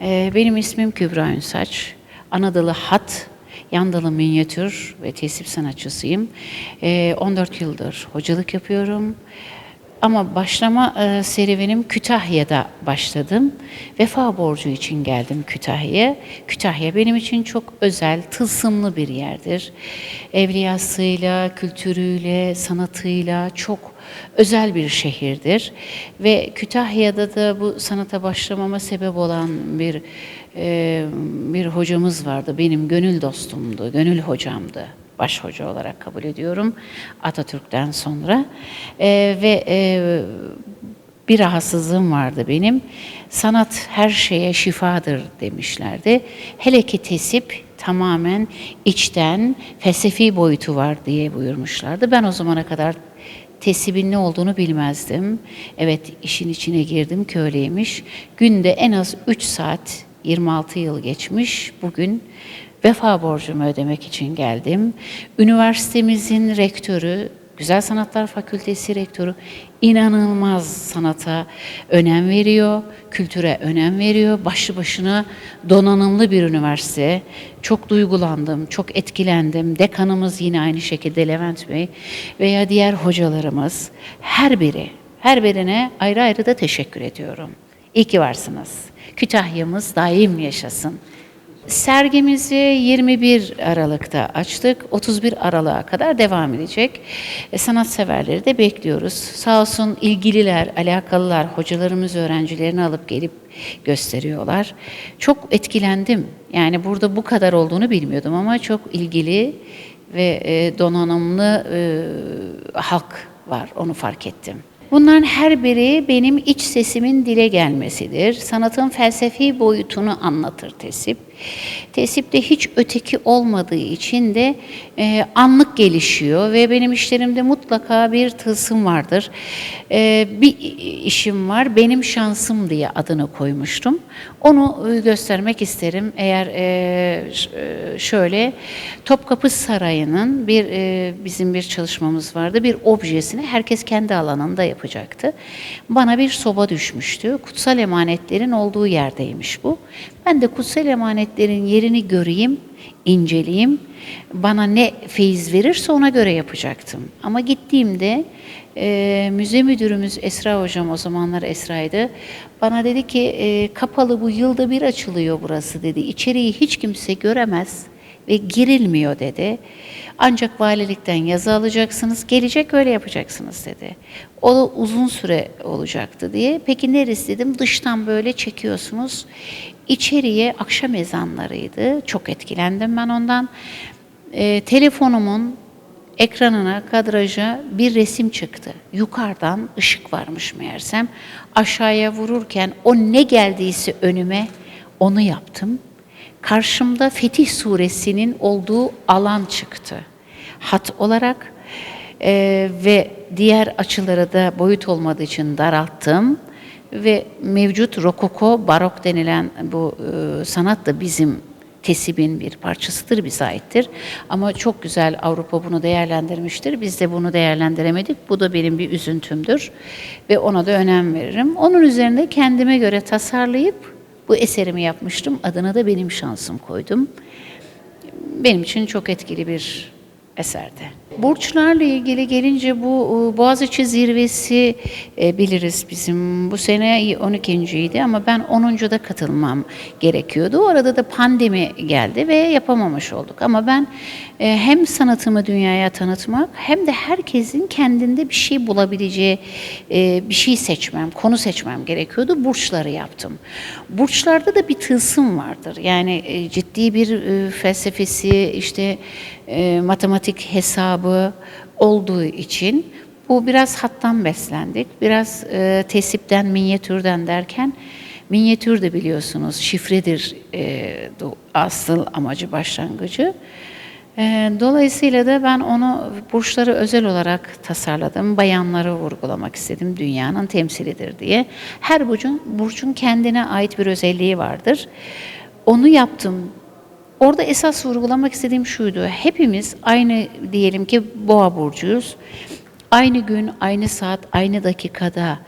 Ee, benim ismim Kübra Ünsaç. Anadolu Hat, Yandalı Minyatür ve Tesip sanatçısıyım. Ee, 14 yıldır hocalık yapıyorum. Ama başlama e, serüvenim Kütahya'da başladım. Vefa borcu için geldim Kütahya'ya. Kütahya benim için çok özel, tılsımlı bir yerdir. Evliyasıyla, kültürüyle, sanatıyla çok özel bir şehirdir. Ve Kütahya'da da bu sanata başlamama sebep olan bir e, bir hocamız vardı. Benim gönül dostumdu, gönül hocamdı baş hoca olarak kabul ediyorum Atatürk'ten sonra Ee, ve e, bir rahatsızlığım vardı benim. Sanat her şeye şifadır demişlerdi. Hele ki tesip tamamen içten felsefi boyutu var diye buyurmuşlardı. Ben o zamana kadar tesibin ne olduğunu bilmezdim. Evet işin içine girdim ki öyleymiş. Günde en az 3 saat 26 yıl geçmiş. Bugün vefa borcumu ödemek için geldim. Üniversitemizin rektörü, Güzel Sanatlar Fakültesi rektörü inanılmaz sanata önem veriyor, kültüre önem veriyor. Başlı başına donanımlı bir üniversite. Çok duygulandım, çok etkilendim. Dekanımız yine aynı şekilde Levent Bey veya diğer hocalarımız her biri, her birine ayrı ayrı da teşekkür ediyorum. İyi ki varsınız. Kütahya'mız daim yaşasın. Sergimizi 21 Aralık'ta açtık. 31 Aralık'a kadar devam edecek. E, sanatseverleri de bekliyoruz. Sağ olsun ilgililer, alakalılar, hocalarımız öğrencilerini alıp gelip gösteriyorlar. Çok etkilendim. Yani burada bu kadar olduğunu bilmiyordum ama çok ilgili ve e, donanımlı e, halk var. Onu fark ettim. Bunların her biri benim iç sesimin dile gelmesidir. Sanatın felsefi boyutunu anlatır tesip. Tesip de hiç öteki olmadığı için de e, anlık gelişiyor ve benim işlerimde mutlaka bir tılsım vardır. E, bir işim var, benim şansım diye adını koymuştum. Onu e, göstermek isterim. Eğer e, e, şöyle Topkapı Sarayı'nın bir e, bizim bir çalışmamız vardı. Bir objesini herkes kendi alanında yapacaktı. Bana bir soba düşmüştü. Kutsal emanetlerin olduğu yerdeymiş bu. Ben de kutsal emanetlerin yerini göreyim, inceleyeyim. Bana ne feyiz verirse ona göre yapacaktım. Ama gittiğimde e, müze müdürümüz Esra hocam o zamanlar Esra'ydı. Bana dedi ki e, kapalı bu yılda bir açılıyor burası dedi. İçeriği hiç kimse göremez ve girilmiyor dedi. Ancak valilikten yazı alacaksınız, gelecek öyle yapacaksınız dedi. O da uzun süre olacaktı diye. Peki neresi dedim, dıştan böyle çekiyorsunuz. İçeriye akşam ezanlarıydı. Çok etkilendim ben ondan. Ee, telefonumun ekranına, kadraja bir resim çıktı. Yukarıdan ışık varmış meğersem. Aşağıya vururken o ne geldiyse önüme onu yaptım. Karşımda Fetih Suresinin olduğu alan çıktı. Hat olarak Eee, ve diğer açıları da boyut olmadığı için daralttım ve mevcut rokoko barok denilen bu eee, sanat da bizim tesibin bir parçasıdır, bize aittir. Ama çok güzel Avrupa bunu değerlendirmiştir. Biz de bunu değerlendiremedik. Bu da benim bir üzüntümdür ve ona da önem veririm. Onun üzerinde kendime göre tasarlayıp bu eserimi yapmıştım. Adına da benim şansım koydum. Benim için çok etkili bir eserdi. Burçlarla ilgili gelince bu e, Boğaziçi zirvesi e, biliriz bizim. Bu sene 12.ydi ama ben 10.da katılmam gerekiyordu. O arada da pandemi geldi ve yapamamış olduk. Ama ben e, hem sanatımı dünyaya tanıtmak hem de herkesin kendinde bir şey bulabileceği bir şey seçmem, konu seçmem gerekiyordu. Burçları yaptım. Burçlarda da bir tılsım vardır. Yani ciddi bir felsefesi, işte matematik hesabı olduğu için bu biraz hattan beslendik. Biraz e, tesipten, minyatürden derken minyatür de biliyorsunuz şifredir e, asıl amacı başlangıcı. E, dolayısıyla da ben onu burçları özel olarak tasarladım. Bayanları vurgulamak istedim. Dünyanın temsilidir diye. Her burcun, burcun kendine ait bir özelliği vardır. Onu yaptım. Orada esas vurgulamak istediğim şuydu. Hepimiz aynı diyelim ki boğa burcuyuz. Aynı gün, aynı saat, aynı dakikada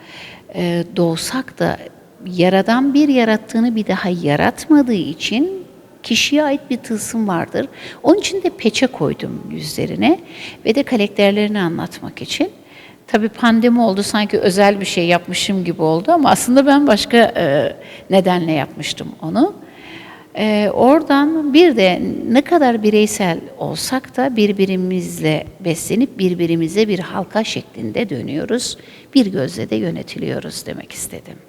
e, doğsak da yaradan bir yarattığını bir daha yaratmadığı için kişiye ait bir tılsım vardır. Onun için de peçe koydum yüzlerine ve de karakterlerini anlatmak için. Tabii pandemi oldu sanki özel bir şey yapmışım gibi oldu ama aslında ben başka e, nedenle yapmıştım onu. E, oradan bir de ne kadar bireysel olsak da birbirimizle beslenip birbirimize bir halka şeklinde dönüyoruz. Bir gözle de yönetiliyoruz demek istedim.